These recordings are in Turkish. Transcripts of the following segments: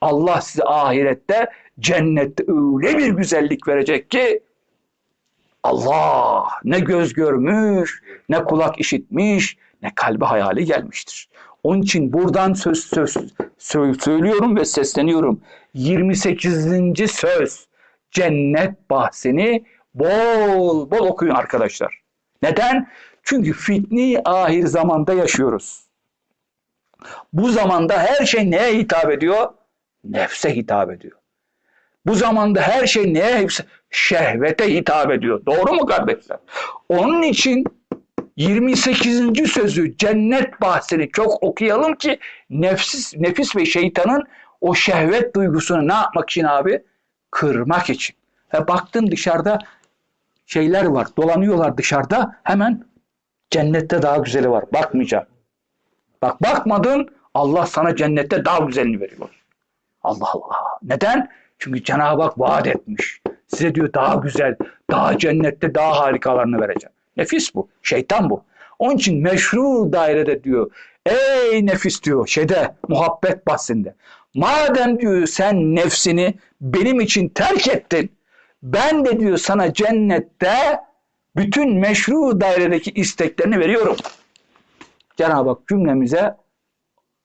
Allah size ahirette cennette öyle bir güzellik verecek ki Allah ne göz görmüş, ne kulak işitmiş, ne kalbi hayali gelmiştir. Onun için buradan söz, söz, söz söylüyorum ve sesleniyorum. 28. söz cennet bahsini bol bol okuyun arkadaşlar. Neden? Çünkü fitni ahir zamanda yaşıyoruz. Bu zamanda her şey neye hitap ediyor? Nefse hitap ediyor. Bu zamanda her şey neye? Şehvete hitap ediyor. Doğru mu kardeşler? Onun için 28. sözü cennet bahsini çok okuyalım ki nefis, nefis ve şeytanın o şehvet duygusunu ne yapmak için abi? Kırmak için. Ve baktın dışarıda şeyler var. Dolanıyorlar dışarıda. Hemen cennette daha güzeli var. Bakmayacağım. Bak bakmadın Allah sana cennette daha güzelini veriyor. Allah Allah. Neden? Çünkü Cenab-ı Hak vaat etmiş. Size diyor daha güzel, daha cennette daha harikalarını vereceğim. Nefis bu. Şeytan bu. Onun için meşru dairede diyor. Ey nefis diyor şeyde muhabbet bahsinde. Madem diyor sen nefsini benim için terk ettin. Ben de diyor sana cennette bütün meşru dairedeki isteklerini veriyorum. Cenab-ı Hak cümlemize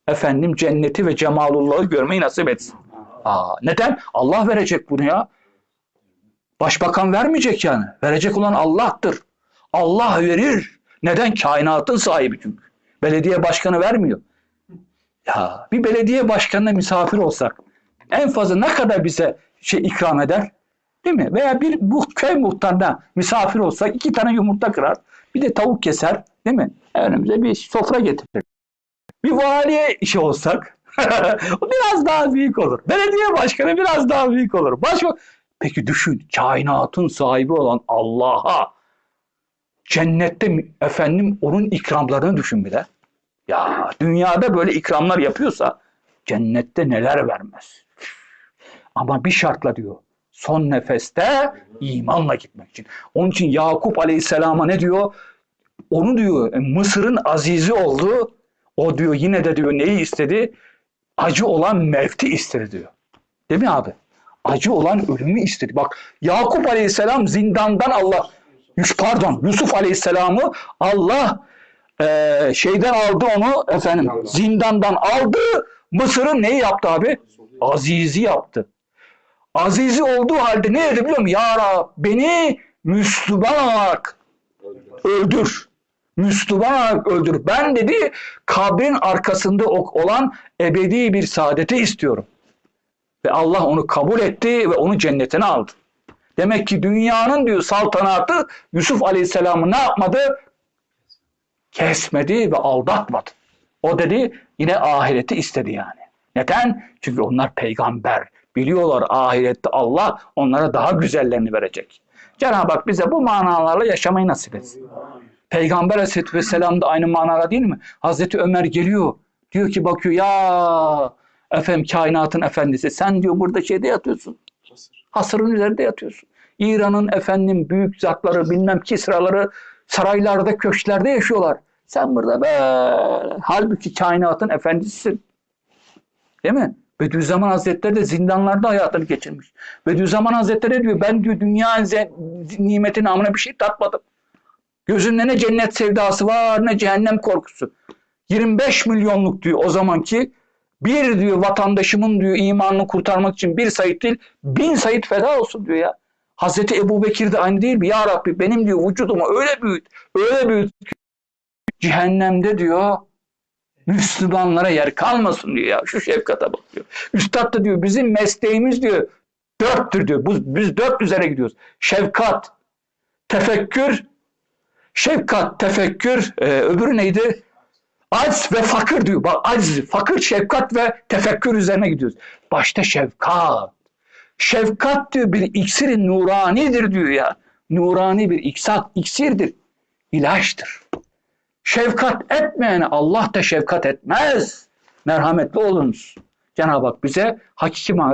efendim cenneti ve cemalullahı görmeyi nasip etsin. Aa, neden? Allah verecek bunu ya. Başbakan vermeyecek yani. Verecek olan Allah'tır. Allah verir. Neden? Kainatın sahibi çünkü. Belediye başkanı vermiyor. Ya bir belediye başkanına misafir olsak en fazla ne kadar bize şey ikram eder? Değil mi? Veya bir bu köy muhtarına misafir olsak iki tane yumurta kırar. Bir de tavuk keser. Değil mi? Önümüze bir sofra getirir. Bir valiye işi olsak biraz daha büyük olur. Belediye başkanı biraz daha büyük olur. Başka Peki düşün kainatın sahibi olan Allah'a cennette efendim onun ikramlarını düşün bir de. Ya dünyada böyle ikramlar yapıyorsa cennette neler vermez. Ama bir şartla diyor. Son nefeste imanla gitmek için. Onun için Yakup Aleyhisselam'a ne diyor? Onu diyor Mısır'ın azizi oldu. O diyor yine de diyor neyi istedi? Acı olan mevti istedi diyor. Değil mi abi? Acı olan ölümü istedi. Bak Yakup Aleyhisselam zindandan Allah pardon Yusuf Aleyhisselam'ı Allah e, şeyden aldı onu efendim zindandan aldı. Mısır'ın neyi yaptı abi? Azizi yaptı. Azizi olduğu halde ne dedi biliyor musun? Ya Rab beni Müslüman olarak öldür. Müslüman öldür. Ben dedi kabrin arkasında olan ebedi bir saadeti istiyorum. Ve Allah onu kabul etti ve onu cennetine aldı. Demek ki dünyanın diyor saltanatı Yusuf Aleyhisselam'ı ne yapmadı? Kesmedi ve aldatmadı. O dedi yine ahireti istedi yani. Neden? Çünkü onlar peygamber. Biliyorlar ahirette Allah onlara daha güzellerini verecek. Cenab-ı Hak bize bu manalarla yaşamayı nasip etsin. Peygamber Aleyhisselatü Vesselam da aynı manada değil mi? Hazreti Ömer geliyor. Diyor ki bakıyor ya efendim kainatın efendisi sen diyor burada şeyde yatıyorsun. Hasırın üzerinde yatıyorsun. İran'ın efendim büyük zatları bilmem kisraları saraylarda köşklerde yaşıyorlar. Sen burada böyle halbuki kainatın efendisisin. Değil mi? Bediüzzaman Hazretleri de zindanlarda hayatını geçirmiş. Bediüzzaman Hazretleri diyor ben diyor dünya nimetin amına bir şey tatmadım. Gözünde ne cennet sevdası var ne cehennem korkusu. 25 milyonluk diyor o zamanki bir diyor vatandaşımın diyor imanını kurtarmak için bir sayit değil bin sayit feda olsun diyor ya. Hazreti Ebu Bekir de aynı değil mi? Ya Rabbi benim diyor vücudumu öyle büyüt, öyle büyüt ki cehennemde diyor Müslümanlara yer kalmasın diyor ya. Şu şefkata bak diyor. Üstad da diyor bizim mesleğimiz diyor dörttür diyor. Biz, biz dört üzere gidiyoruz. Şefkat, tefekkür, şefkat, tefekkür, e, öbürü neydi? Aciz ve fakir diyor. Bak aciz, fakir, şefkat ve tefekkür üzerine gidiyoruz. Başta şefkat. Şefkat diyor bir iksiri nuranidir diyor ya. Nurani bir iksat, iksirdir. ilaçtır. Şefkat etmeyene Allah da şefkat etmez. Merhametli olunuz. Cenab-ı Hak bize hakiki manada